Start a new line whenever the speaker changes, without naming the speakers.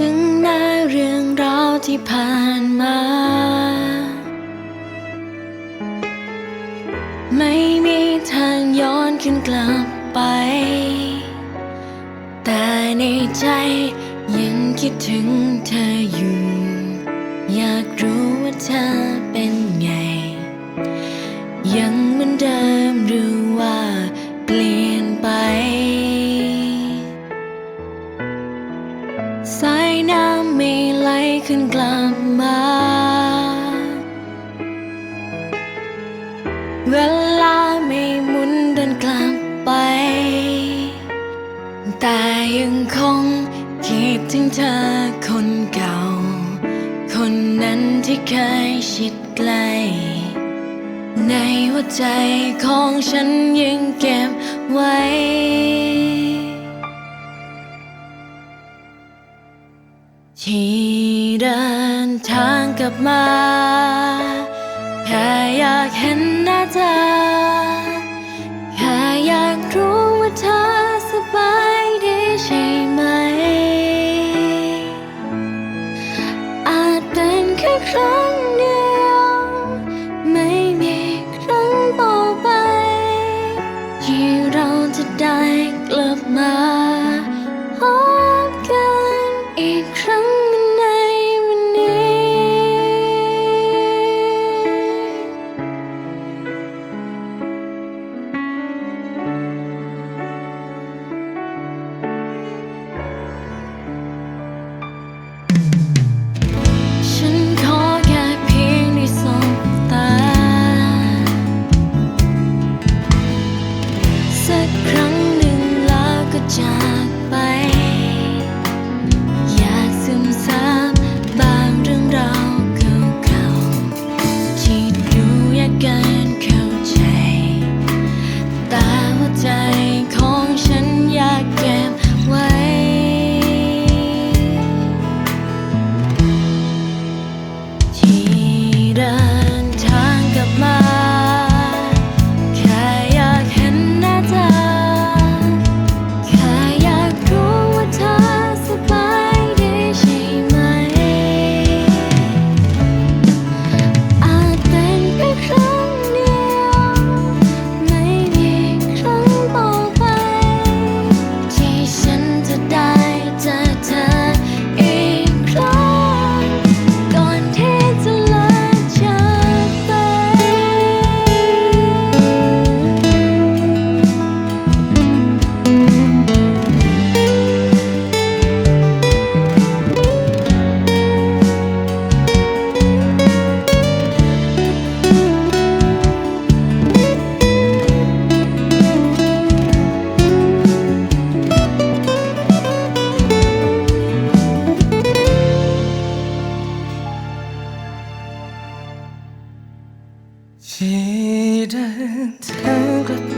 ถึงหน้าเรื่องราวที่ผ่านมา ไม่มีทางย้อนขึ้นกลับไป แต่ในใจยังคิดถึงเธออยู่ อยากรู้ว่าเธอเป็น สายน้ำไม่ไหลขึ้นกลับมา เวลาไม่หมุนเดินกลับไป แต่ยังคงคิดถึงเธอคนเก่า คนนั้นที่เคยชิดใกล้ในหัวใจของฉันยังเก็บไว้ ที่เดินทางกลับมา แค่อยากเห็นหน้าเธอ แค่อยากรู้ว่าเธอสบายดีใช่ไหม อาจเป็นแค่ครั้งเดียว ไม่มีครั้งต่อไป ที่เราจะได้กลับมา ที่เดินท